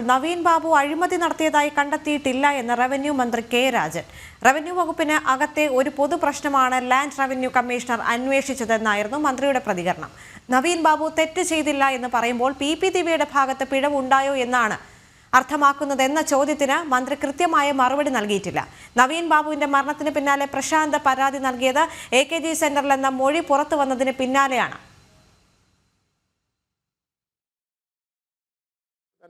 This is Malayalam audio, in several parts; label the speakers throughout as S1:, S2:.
S1: നവീൻ ബാബു അഴിമതി നടത്തിയതായി കണ്ടെത്തിയിട്ടില്ല എന്ന് റവന്യൂ മന്ത്രി കെ രാജൻ. റവന്യൂ വകുപ്പിന് അകത്തെ ഒരു പൊതു പ്രശ്നമാണ് ലാൻഡ് റവന്യൂ കമ്മീഷണർ അന്വേഷിച്ചതെന്നായിരുന്നു മന്ത്രിയുടെ പ്രതികരണം. നവീൻ ബാബു തെറ്റ് ചെയ്തില്ല എന്ന് പറയുമ്പോൾ പി പി ദിവിയുടെ ഭാഗത്ത് പിഴവുണ്ടായോ എന്നാണ് അർത്ഥമാക്കുന്നത് എന്ന ചോദ്യത്തിന് മന്ത്രി കൃത്യമായ മറുപടി നൽകിയിട്ടില്ല. നവീൻ ബാബുവിന്റെ മരണത്തിന് പിന്നാലെ പ്രശാന്ത് പരാതി നൽകിയത് എ കെ ജി സെന്ററിലെന്ന മൊഴി പുറത്തു വന്നതിന് പിന്നാലെയാണ്.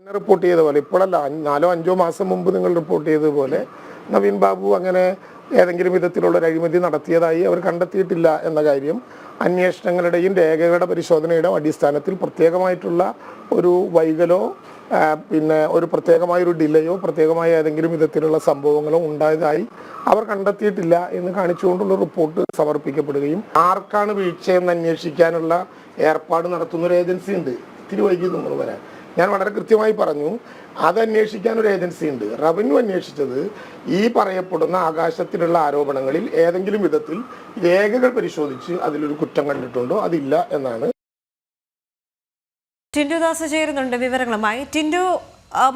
S2: തന്നെ റിപ്പോർട്ട് ചെയ്ത പോലെ ഇപ്പോഴല്ല നാലോ അഞ്ചോ മാസം മുമ്പ് നിങ്ങൾ റിപ്പോർട്ട് ചെയ്തതുപോലെ നവീൻ ബാബു അങ്ങനെ ഏതെങ്കിലും വിധത്തിലുള്ള അഴിമതി നടത്തിയതായി അവർ കണ്ടെത്തിയിട്ടില്ല എന്ന കാര്യം അന്വേഷണങ്ങളുടെയും രേഖകളുടെ പരിശോധനയുടെയും അടിസ്ഥാനത്തിൽ പ്രത്യേകമായിട്ടുള്ള ഒരു വൈകലോ പിന്നെ ഒരു പ്രത്യേകമായ ഒരു ഡിലേയോ പ്രത്യേകമായ ഏതെങ്കിലും വിധത്തിലുള്ള സംഭവങ്ങളോ ഉണ്ടായതായി അവർ കണ്ടെത്തിയിട്ടില്ല എന്ന് കാണിച്ചുകൊണ്ടുള്ള റിപ്പോർട്ട് സമർപ്പിക്കപ്പെടുകയും ആർക്കാണ് വീഴ്ചയെന്ന് അന്വേഷിക്കാനുള്ള ഏർപ്പാട് നടത്തുന്ന ഒരു ഏജൻസി ഉണ്ട്. ഇത്തിരി വൈകി നിങ്ങൾ വരാൻ ഞാൻ വളരെ കൃത്യമായി പറഞ്ഞു അത് അന്വേഷിക്കാൻ ഒരു ഏജൻസി ഉണ്ട്. റവന്യൂ അന്വേഷിച്ചത് ഈ പറയപ്പെടുന്ന ആകാശത്തിലുള്ള ആരോപണങ്ങളിൽ ഏതെങ്കിലും വിധത്തിൽ രേഖകൾ പരിശോധിച്ച് അതിലൊരു കുറ്റം കണ്ടിട്ടുണ്ടോ? അതില്ല എന്നാണ്.
S1: ടിൻഡു ദാസ് ചേരുന്നുണ്ട് വിവരങ്ങളുമായി. ടിൻഡു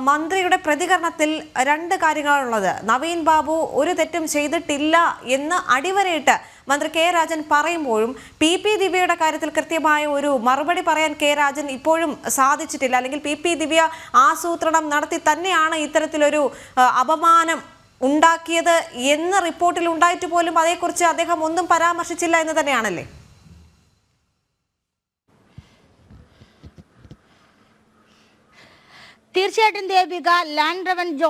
S1: മന്ത്രിയുടെ പ്രതികരണത്തിൽ രണ്ട് കാര്യങ്ങളാണുള്ളത്. നവീൻ ബാബു ഒരു തെറ്റും ചെയ്തിട്ടില്ല എന്ന് അടിവരയിട്ട് മന്ത്രി കെ രാജൻ പറയുമ്പോഴും പി പി ദിവ്യയുടെ കാര്യത്തിൽ കൃത്യമായ ഒരു മറുപടി പറയാൻ കെ രാജൻ ഇപ്പോഴും സാധിച്ചിട്ടില്ല. അല്ലെങ്കിൽ പി പി ദിവ്യ ആസൂത്രണം നടത്തി തന്നെയാണ് ഇത്തരത്തിലൊരു അപമാനം ഉണ്ടാക്കിയത് എന്ന് റിപ്പോർട്ടിൽ ഉണ്ടായിട്ട് പോലും അതേക്കുറിച്ച് അദ്ദേഹം ഒന്നും പരാമർശിച്ചില്ല എന്ന് തന്നെയാണല്ലേ?
S3: തീർച്ചയായിട്ടും Devika land revenue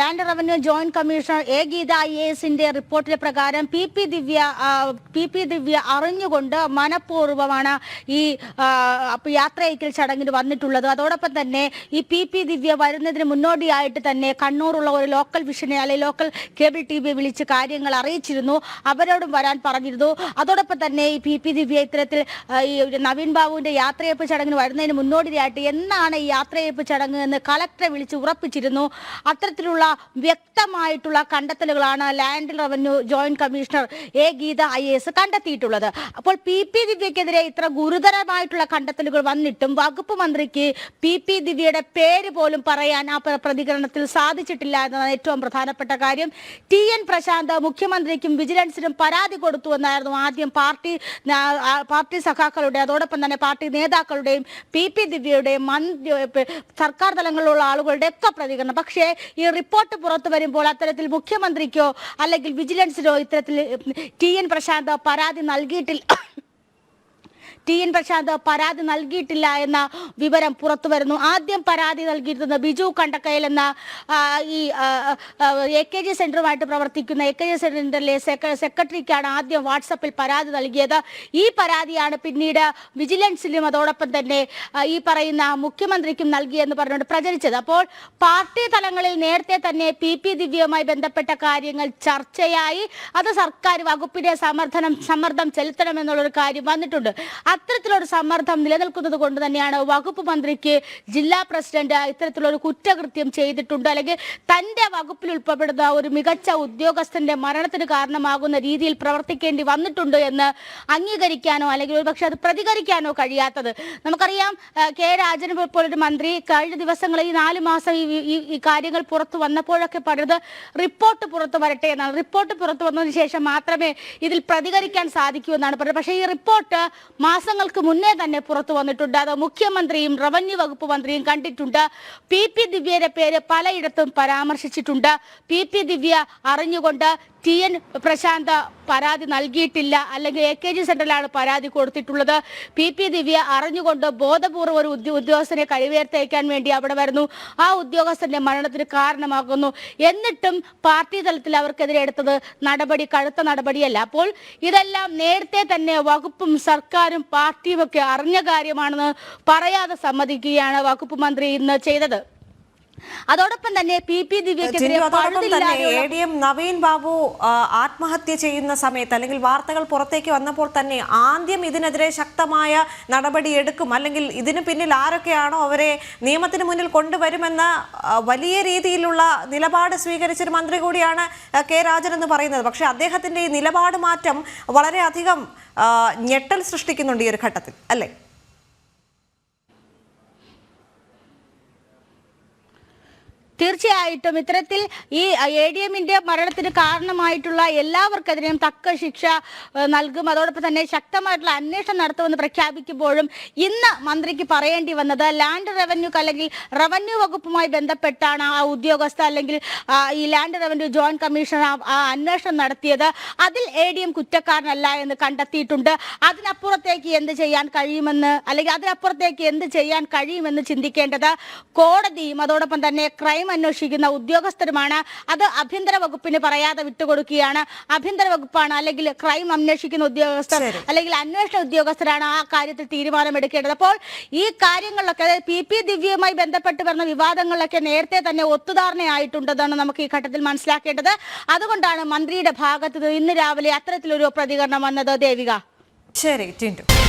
S3: land revenue joint commissioner A Geetha I എസിന്റെ റിപ്പോർട്ടിലെ പ്രകാരം P P Divya P P Divya അറിഞ്ഞുകൊണ്ട് മനഃപൂർവമാണ് ഈ യാത്രയക്കൽ ചടങ്ങിന് വന്നിട്ടുള്ളത്. അതോടൊപ്പം തന്നെ ഈ പി പി ദിവ്യ വരുന്നതിന് മുന്നോടിയായിട്ട് തന്നെ കണ്ണൂറുള്ള ഒരു ലോക്കൽ വിഷനെ അല്ലെങ്കിൽ ലോക്കൽ കേബിൾ ടി വി വിളിച്ച് കാര്യങ്ങൾ അറിയിച്ചിരുന്നു. അവരോടും വരാൻ പറഞ്ഞിരുന്നു. അതോടൊപ്പം തന്നെ ഈ പി പി ദിവ്യ ഇത്തരത്തിൽ ഈ നവീൻ ബാബുവിന്റെ യാത്രയപ്പ് ചടങ്ങിന് വരുന്നതിന് മുന്നോടിയായിട്ട് എന്നാണ് ഈ യാത്രയപ്പ് ചടങ്ങ് എന്ന് കളക്ടറെ വിളിച്ച് ഉറപ്പിച്ചിരുന്നു. അത്തരത്തിലുള്ള വ്യക്തമായിട്ടുള്ള കണ്ടെത്തലുകളാണ് land revenue joint commissioner A Geetha I S കണ്ടെത്തിയിട്ടുള്ളത്. അപ്പോൾ പി പി ദിവ്യക്കെതിരെ ഇത്ര ഗുരുതരമായിട്ടുള്ള കണ്ടെത്തലുകൾ വന്നിട്ടും വകുപ്പ് മന്ത്രിക്ക് പി പി ദിവ്യയുടെ പേര് പോലും പറയാൻ ആ പ്രതികരണത്തിൽ സാധിച്ചിട്ടില്ല എന്നതാണ് ഏറ്റവും പ്രധാനപ്പെട്ട കാര്യം. ടി എൻ പ്രശാന്ത് മുഖ്യമന്ത്രിക്കും വിജിലൻസിനും പരാതി കൊടുത്തു എന്നായിരുന്നു ആദ്യം പാർട്ടി പാർട്ടി സഖാക്കളുടെ അതോടൊപ്പം തന്നെ പാർട്ടി നേതാക്കളുടെയും പി പി ദിവ്യയുടെയും മന്ത്രി പ- സർക്കാർ ആളുകളുടെ ഒക്കെ പ്രതികരണം. പക്ഷേ ഈ റിപ്പോർട്ട് പുറത്തു വരുമ്പോൾ അത്തരത്തിൽ മുഖ്യമന്ത്രിക്കോ അല്ലെങ്കിൽ വിജിലൻസിനോ ഇത്തരത്തിൽ ടി എൻ പ്രശാന്തോ പരാതി നൽകിയിട്ടില്ല. ടി എൻ പ്രശാന്ത് പരാതി നൽകിയിട്ടില്ല എന്ന വിവരം പുറത്തു വരുന്നു. ആദ്യം പരാതി നൽകിയിരുന്നത് ബിജു കണ്ടക്കയിൽ എന്ന ഈ എ കെ ജി സെന്ററുമായിട്ട് പ്രവർത്തിക്കുന്ന എ കെ ജി സെന്ററിലെ സെക്ര- സെക്രട്ടറിക്കാണ് ആദ്യം വാട്സപ്പിൽ പരാതി നൽകിയത്. ഈ പരാതിയാണ് പിന്നീട് വിജിലൻസിലും അതോടൊപ്പം തന്നെ ഈ പറയുന്ന മുഖ്യമന്ത്രിക്കും നൽകിയെന്ന് പറഞ്ഞുകൊണ്ട് പ്രചരിച്ചത്. അപ്പോൾ പാർട്ടി തലങ്ങളിൽ നേരത്തെ തന്നെ പി പി ദിവ്യവുമായി ബന്ധപ്പെട്ട കാര്യങ്ങൾ ചർച്ചയായി. അത് സർക്കാർ വകുപ്പിന്റെ സമർത്ഥനം സമ്മർദ്ദം ചെലുത്തണമെന്നുള്ളൊരു കാര്യം വന്നിട്ടുണ്ട്. അത്തരത്തിലൊരു സമ്മർദ്ദം നിലനിൽക്കുന്നത് കൊണ്ട് തന്നെയാണ് വകുപ്പ് മന്ത്രിക്ക് ജില്ലാ പ്രസിഡന്റ് ഇത്തരത്തിലൊരു കുറ്റകൃത്യം ചെയ്തിട്ടുണ്ട്. അല്ലെങ്കിൽ തന്റെ വകുപ്പിൽ ഉൾപ്പെടുന്ന ഒരു മികച്ച ഉദ്യോഗസ്ഥന്റെ മരണത്തിന് കാരണമാകുന്ന രീതിയിൽ പ്രവർത്തിക്കേണ്ടി വന്നിട്ടുണ്ട് എന്ന് അംഗീകരിക്കാനോ അല്ലെങ്കിൽ ഒരുപക്ഷെ അത് പ്രതികരിക്കാനോ കഴിയാത്തത്. നമുക്കറിയാം കെ രാജൻ പോലൊരു മന്ത്രി കഴിഞ്ഞ ദിവസങ്ങളിൽ ഈ നാല് മാസം ഈ കാര്യങ്ങൾ പുറത്തു വന്നപ്പോഴൊക്കെ പറഞ്ഞത് റിപ്പോർട്ട് പുറത്തു വരട്ടെ എന്നാണ്. റിപ്പോർട്ട് പുറത്തു വന്നതിന് ശേഷം മാത്രമേ ഇതിൽ പ്രതികരിക്കാൻ സാധിക്കൂ എന്നാണ് പറഞ്ഞത്. പക്ഷേ ഈ റിപ്പോർട്ട് മാസങ്ങൾക്ക് മുന്നേ തന്നെ പുറത്തു വന്നിട്ടുണ്ട്. അത് മുഖ്യമന്ത്രിയും റവന്യൂ വകുപ്പ് മന്ത്രിയും കണ്ടിട്ടുണ്ട്. പി പി ദിവ്യയുടെ പേര് പലയിടത്തും പരാമർശിച്ചിട്ടുണ്ട്. പി പി ദിവ്യ അറിഞ്ഞുകൊണ്ട് ടി എൻ പ്രശാന്ത് പരാതി നൽകിയിട്ടില്ല അല്ലെങ്കിൽ എ കെ ജി സെന്ററിലാണ് പരാതി കൊടുത്തിട്ടുള്ളത്. പി പി ദിവ്യ അറിഞ്ഞുകൊണ്ട് ബോധപൂർവം ഒരു ഉദ്യോഗസ്ഥനെ കഴിവേർത്തയക്കാൻ വേണ്ടി അവിടെ വരുന്നു. ആ ഉദ്യോഗസ്ഥന്റെ മരണത്തിന് കാരണമാകുന്നു. എന്നിട്ടും പാർട്ടി തലത്തിൽ അവർക്കെതിരെ എടുത്തത് നടപടി കടുത്ത നടപടിയല്ല. അപ്പോൾ ഇതെല്ലാം നേരത്തെ തന്നെ വകുപ്പും സർക്കാരും പാർട്ടിയും ഒക്കെ അറിഞ്ഞ കാര്യമാണെന്ന് പറയാതെ സമ്മതിക്കുകയാണ് വകുപ്പ് മന്ത്രി ഇന്ന് ചെയ്തത്. അതോടൊപ്പം തന്നെ പി പി ദിവ്യക്കെതിരെ
S1: എം നവീൻ ബാബു ആത്മഹത്യ ചെയ്യുന്ന സമയത്ത് അല്ലെങ്കിൽ വാർത്തകൾ പുറത്തേക്ക് വന്നപ്പോൾ തന്നെ ആദ്യം ഇതിനെതിരെ ശക്തമായ നടപടി എടുക്കും. അല്ലെങ്കിൽ ഇതിന് പിന്നിൽ ആരൊക്കെയാണോ അവരെ നിയമത്തിന് മുന്നിൽ കൊണ്ടുവരുമെന്ന വലിയ രീതിയിലുള്ള നിലപാട് സ്വീകരിച്ചൊരു മന്ത്രി കൂടിയാണ് കെ രാജൻ എന്ന് പറയുന്നത്. പക്ഷേ അദ്ദേഹത്തിന്റെ ഈ നിലപാട് മാറ്റം വളരെയധികം ഞെട്ടൽ സൃഷ്ടിക്കുന്നുണ്ട് ഈ ഒരു ഘട്ടത്തിൽ. അല്ലേ?
S3: തീർച്ചയായിട്ടും ഇത്തരത്തിൽ ഈ എ ഡി എമ്മിന്റെ മരണത്തിന് കാരണമായിട്ടുള്ള എല്ലാവർക്കെതിരെയും തക്ക ശിക്ഷ നൽകും. അതോടൊപ്പം തന്നെ ശക്തമായിട്ടുള്ള അന്വേഷണം നടത്തുമെന്ന് പ്രഖ്യാപിക്കുമ്പോഴും ഇന്ന് മന്ത്രിക്ക് പറയേണ്ടി വന്നത് ലാൻഡ് റവന്യൂ അല്ലെങ്കിൽ റവന്യൂ വകുപ്പുമായി ബന്ധപ്പെട്ടാണ് ആ ഉദ്യോഗസ്ഥ അല്ലെങ്കിൽ ഈ ലാൻഡ് റവന്യൂ ജോയിന്റ് കമ്മീഷൻ ആ- അന്വേഷണം നടത്തിയത്. അതിൽ എ ഡി എം കുറ്റക്കാരനല്ല എന്ന് കണ്ടെത്തിയിട്ടുണ്ട്. അതിനപ്പുറത്തേക്ക് എന്ത് ചെയ്യാൻ കഴിയുമെന്ന് അല്ലെങ്കിൽ അതിനപ്പുറത്തേക്ക് എന്ത് ചെയ്യാൻ കഴിയുമെന്ന് ചിന്തിക്കേണ്ടത് കോടതിയും അതോടൊപ്പം തന്നെ ക്രൈം അന്വേഷിക്കുന്ന ഉദ്യോഗസ്ഥരുമാണ്. അത് ആഭ്യന്തര വകുപ്പിന് പറയാതെ വിട്ടുകൊടുക്കുകയാണ്. ആഭ്യന്തര വകുപ്പാണ് അല്ലെങ്കിൽ ക്രൈം അന്വേഷിക്കുന്ന ഉദ്യോഗസ്ഥർ. അല്ലെങ്കിൽ അന്വേഷണ ഉദ്യോഗസ്ഥരാണ് ആ കാര്യത്തിൽ തീരുമാനമെടുക്കേണ്ടത്. അപ്പോൾ ഈ കാര്യങ്ങളിലൊക്കെ അതായത് പി. പി. ദിവ്യയുമായി ബന്ധപ്പെട്ട് വരുന്ന വിവാദങ്ങളിലൊക്കെ നേരത്തെ തന്നെ ഒത്തുധാരണയായിട്ടുണ്ടെന്നാണ് നമുക്ക് ഈ ഘട്ടത്തിൽ മനസ്സിലാക്കേണ്ടത്. അതുകൊണ്ടാണ് മന്ത്രിയുടെ ഭാഗത്ത് ഇന്ന് രാവിലെ അത്തരത്തിലൊരു പ്രതികരണം വന്നത്. ദേവിക.
S1: ശരി ടിൻഡു